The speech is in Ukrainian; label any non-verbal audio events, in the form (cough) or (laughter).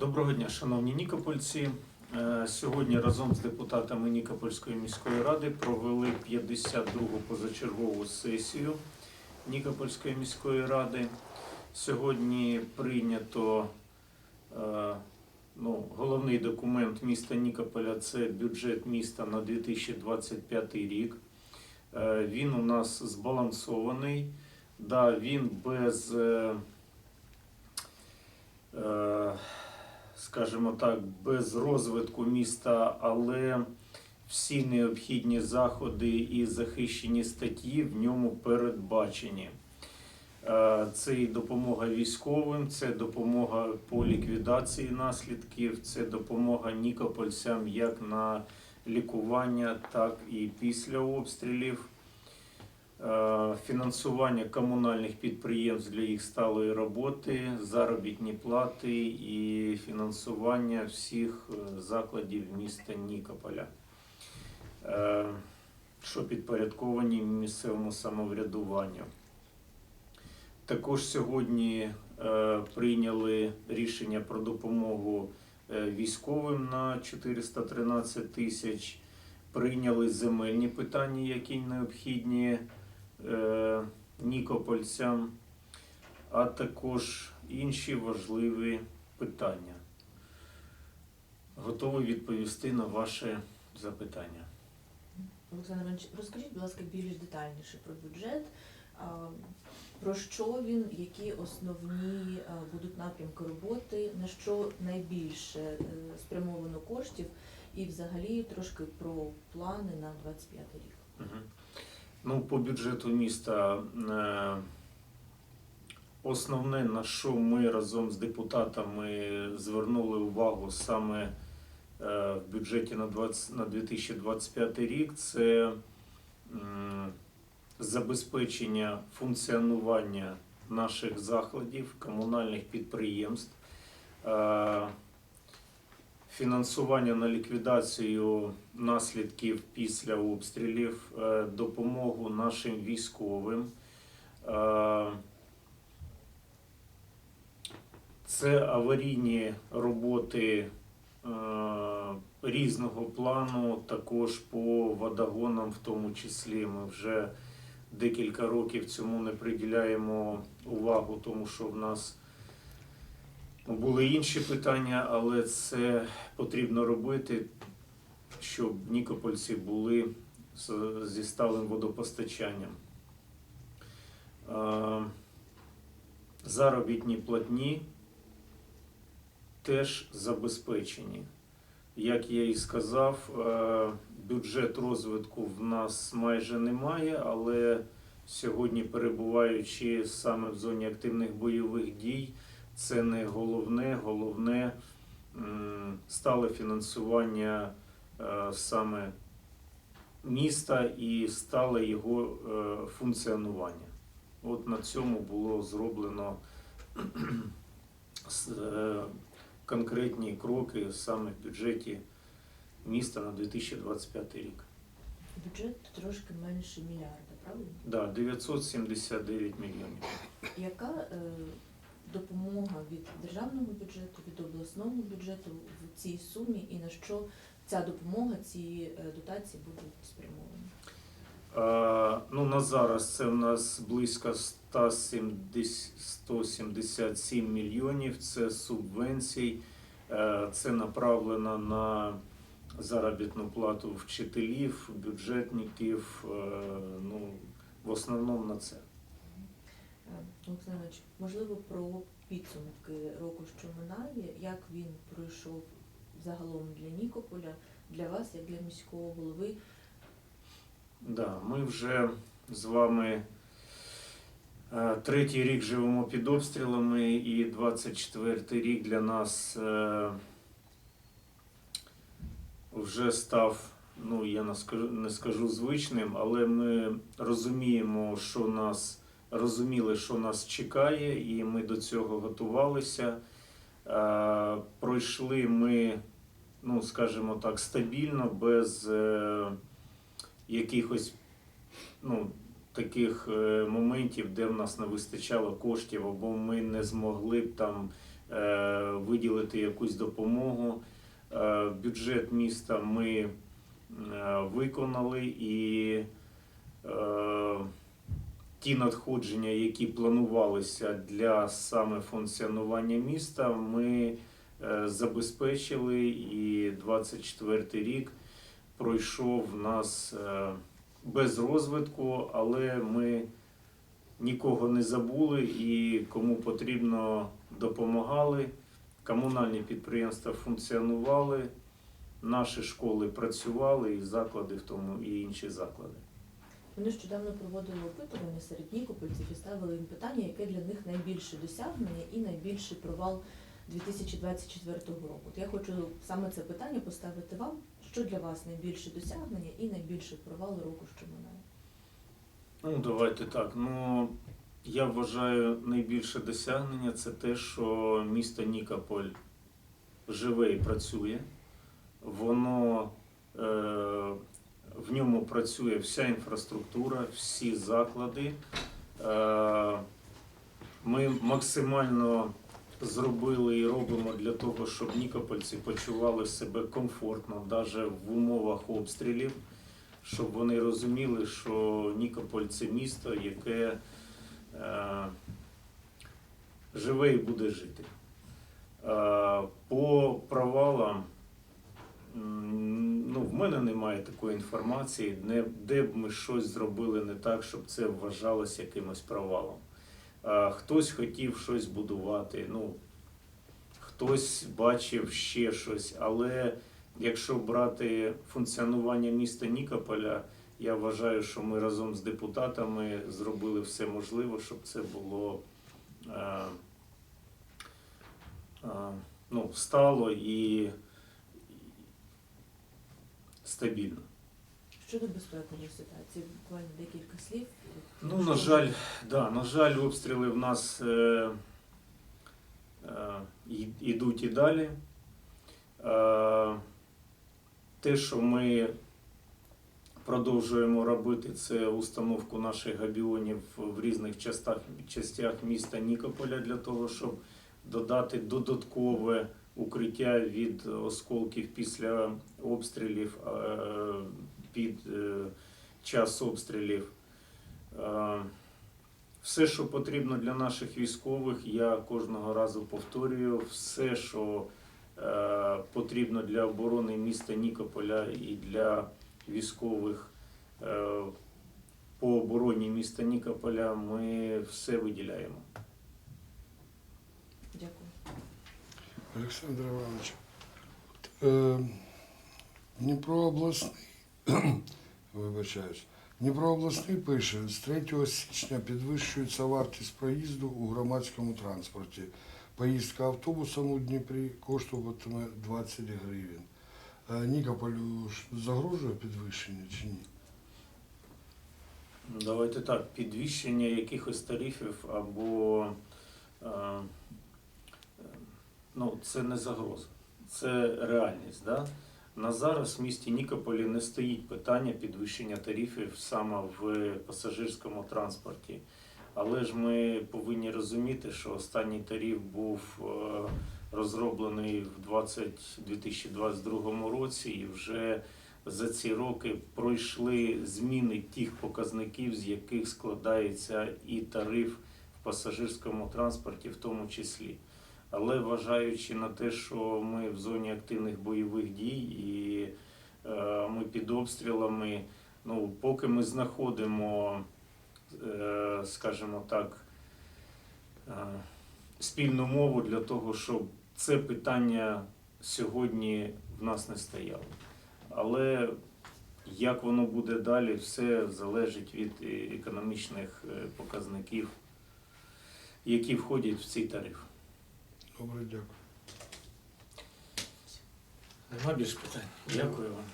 Доброго дня, шановні нікопольці. Е, Сьогодні разом з депутатами Нікопольської міської ради провели 52-гу позачергову сесію Нікопольської міської ради. Сьогодні прийнято е, ну, головний документ міста Нікополя це бюджет міста на 2025 рік. Е, Він у нас збалансований. Да, він без. Скажімо так, без розвитку міста, але всі необхідні заходи і захищені статті в ньому передбачені. Е, Це і допомога військовим, це допомога по ліквідації наслідків, це допомога нікопольцям як на лікування, так і після обстрілів. Е, Фінансування комунальних підприємств для їх сталої роботи, заробітні плати і фінансування всіх е, закладів міста Нікополя, е, що підпорядковані місцевому самоврядуванню. Також сьогодні прийняли рішення про допомогу військовим на 413 тисяч. Прийняли земельні питання, які необхідні нікопольцям, а також інші важливі питання. Готовий відповісти на ваше запитання. Олександр Іванович, розкажіть, будь ласка, більш детальніше про бюджет. Про що він, які основні будуть напрямки роботи, на що найбільше е, спрямовано коштів, і взагалі трошки про плани на 25 рік. Мгм. Ну, по бюджету міста е, основне, на що ми разом з депутатами звернули увагу саме е, в бюджеті на, 20, на 2025 рік, це забезпечення функціонування наших закладів, комунальних підприємств. Фінансування на ліквідацію наслідків після обстрілів, е, допомогу нашим військовим. Е, Це аварійні роботи е, різного плану, також по водогонам, в тому числі. Ми вже декілька років цьому не приділяємо увагу, тому що в нас були інші питання, але це потрібно робити, щоб нікопольці були зі сталим водопостачанням. Заробітні платні теж забезпечені. Як я і сказав, е, бюджет розвитку в нас майже немає, але сьогодні, перебуваючи саме в зоні активних бойових дій, це не головне, головне м, стале фінансування е, саме міста і стале його е, функціонування. От на цьому було зроблено (clears throat) е, конкретні кроки саме в бюджеті міста на 2025 рік. Бюджет трошки менше мільярда, правильно? Да, 979 мільйонів. Яка е, допомога від державного бюджету, від обласного бюджету в цій сумі і на що ця допомога, ці е, дотації будуть спрямовані? Е, Ну, на зараз це в нас близько 177 мільйонів. Це субвенцій. Е, Це направлено на заробітну плату вчителів, бюджетників. Ну, в основному на це. Е, Олександр можливо, про підсумки року, що минає, як він пройшов загалом для Нікополя, для вас, як для міського голови. Да, ми вже з вами е, третій рік живемо під обстрілами, і 24-й рік для нас е, вже став, ну я не скажу звичним, але ми розуміємо, що нас розуміли, що нас чекає, і ми до цього готувалися. Е, Пройшли ми, ну скажімо так, стабільно, без. е, якихось ну, таких е, моментів, де в нас не вистачало коштів, або ми не змогли б там виділити якусь допомогу. Бюджет міста ми виконали і ті надходження, які планувалися для саме функціонування міста, ми е, забезпечили і 24 рік пройшов в нас е, без розвитку, але ми нікого не забули і кому потрібно допомагали. Комунальні підприємства функціонували, наші школи працювали, і заклади, в тому і інші заклади. Ми нещодавно проводили опитування серед нікопольців і ставили їм питання, яке для них найбільше досягнення і найбільший провал 2024 року. От я хочу саме це питання поставити вам. Що для вас найбільше досягнення і найбільший провал року, що минає? Ну, давайте так. Ну, я вважаю, найбільше досягнення це те, що місто Нікополь живе і працює. Воно е, в ньому працює вся інфраструктура, всі заклади. Е, ми максимально зробили і робимо для того, щоб нікопольці почували себе комфортно, навіть в умовах обстрілів щоб вони розуміли, що Нікополь це місто, яке е, живе і буде жити. Е, по провалам, ну, в мене немає такої інформації, не, де б ми щось зробили не так, щоб це вважалось якимось провалом. Хтось хотів щось будувати, ну, хтось бачив ще щось, але Якщо брати функціонування міста Нікополя, я вважаю, що ми разом з депутатами зробили все можливе, щоб це було е, е, ну, стало і стабільно. Щодо безпекової ситуації, буквально декілька слів. Ну, на жаль, да, на жаль, обстріли в нас е, е, ідуть і далі. Е, те, що ми продовжуємо робити, це установку наших габіонів в різних частях, частях міста Нікополя для того, щоб додати додаткове укриття від осколків після обстрілів під е, час обстрілів. Все, що потрібно для наших військових, я кожного разу повторюю, все, що е, потрібно для оборони міста Нікополя і для військових е, по обороні міста Нікополя, ми все виділяємо. Дякую. Олександр Іванович, е, Дніпро (clears throat) вибачаюсь, Дніпро обласний пише, з 3 січня підвищується вартість проїзду у громадському транспорті. Поїздка автобусом у Дніпрі коштуватиме 20 гривень. Е, Нікополю загрожує підвищення чи ні? Давайте так, підвищення якихось тарифів або е, ну, це не загроза, це реальність. Да? На зараз в місті Нікополі не стоїть питання підвищення тарифів саме в пасажирському транспорті. Але ж ми повинні розуміти, що останній тариф був е, розроблений в 20, 2022 році і вже за ці роки пройшли зміни тих показників, з яких складається і тариф в пасажирському транспорті, в тому числі. Але вважаючи на те, що ми в зоні активних бойових дій і е, ми під обстрілами, ну поки ми знаходимо, е, скажімо так, е, спільну мову для того, щоб це питання сьогодні в нас не стояло. Але як воно буде далі, все залежить від економічних показників, які входять в цей тариф. Добре, дякую. Нема більше питань. Дякую вам.